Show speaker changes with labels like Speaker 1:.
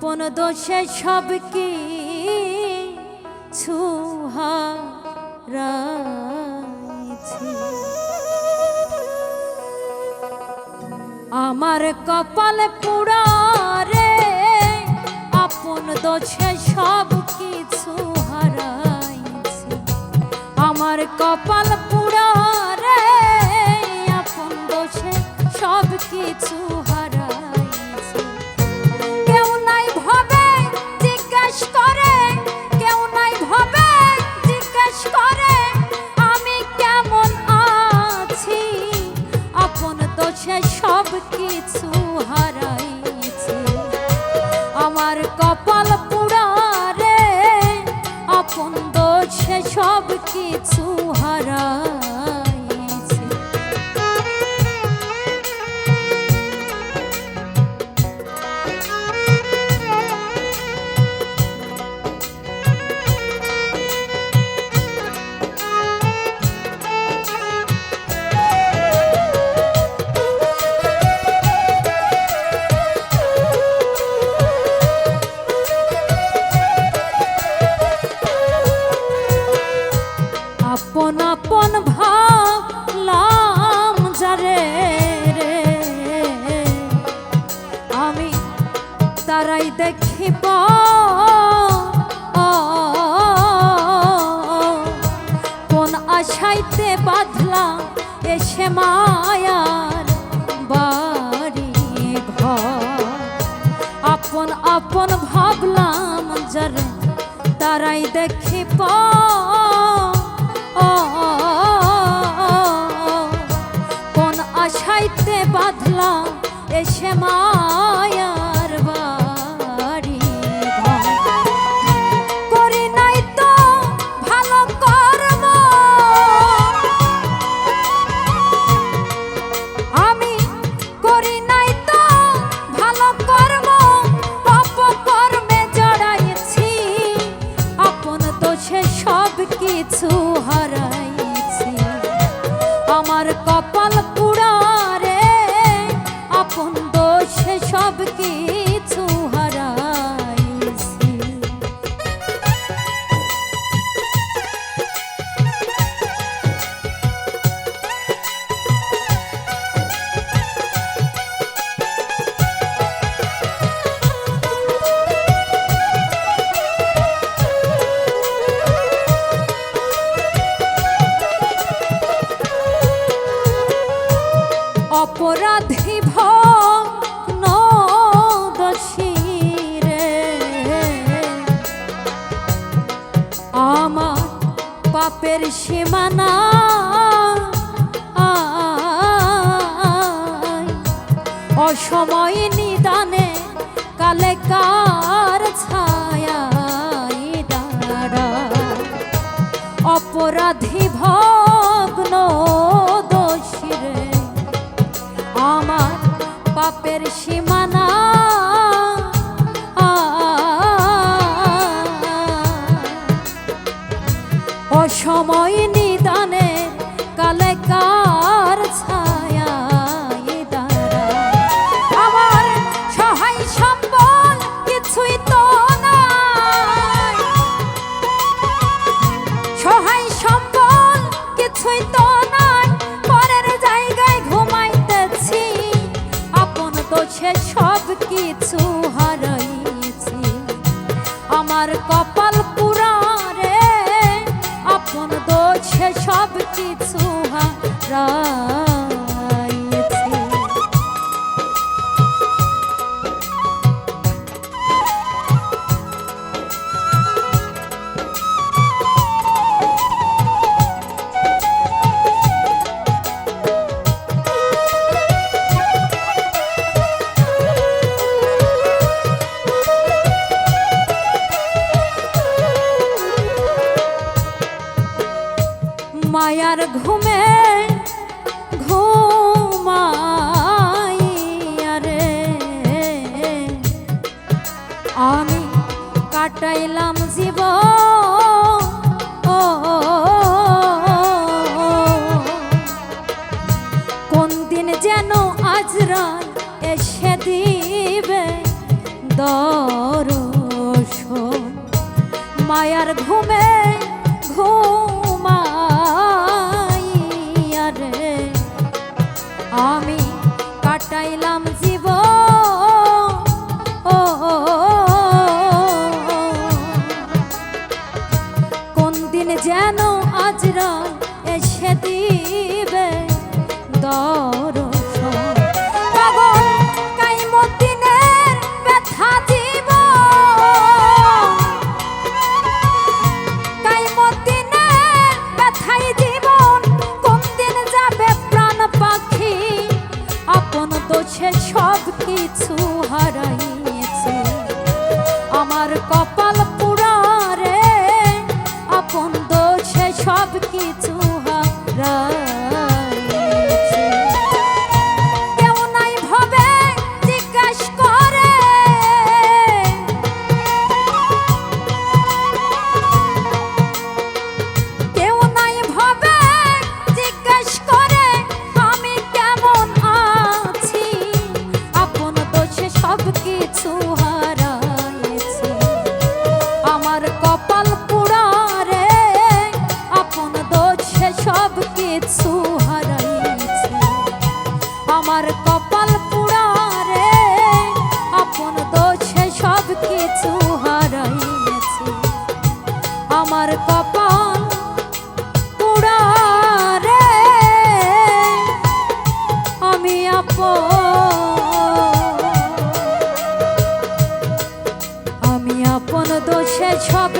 Speaker 1: আপন দোষে সব কি আমার কপাল পুরারে আপন দোষে সব কিছু হারাইছি আমার কপাল barco. রাখিব কোন আশাইতে বাঁধলা এসে মায়ার বাড়ি ঘর। আপন আপন ভাবলাম যার তারাই দেখি দেখিব। কোন আশাইতে বাঁধলা এসে মায়া অন্ধকার ছায় দাঁড়া অপরাধী ভয় আর কপাল পুরারে আপন দোষে সব কিছু হারা ঘুমে ঘুমাইয়ারে আমি কাটাইলাম কিছু দোষে সব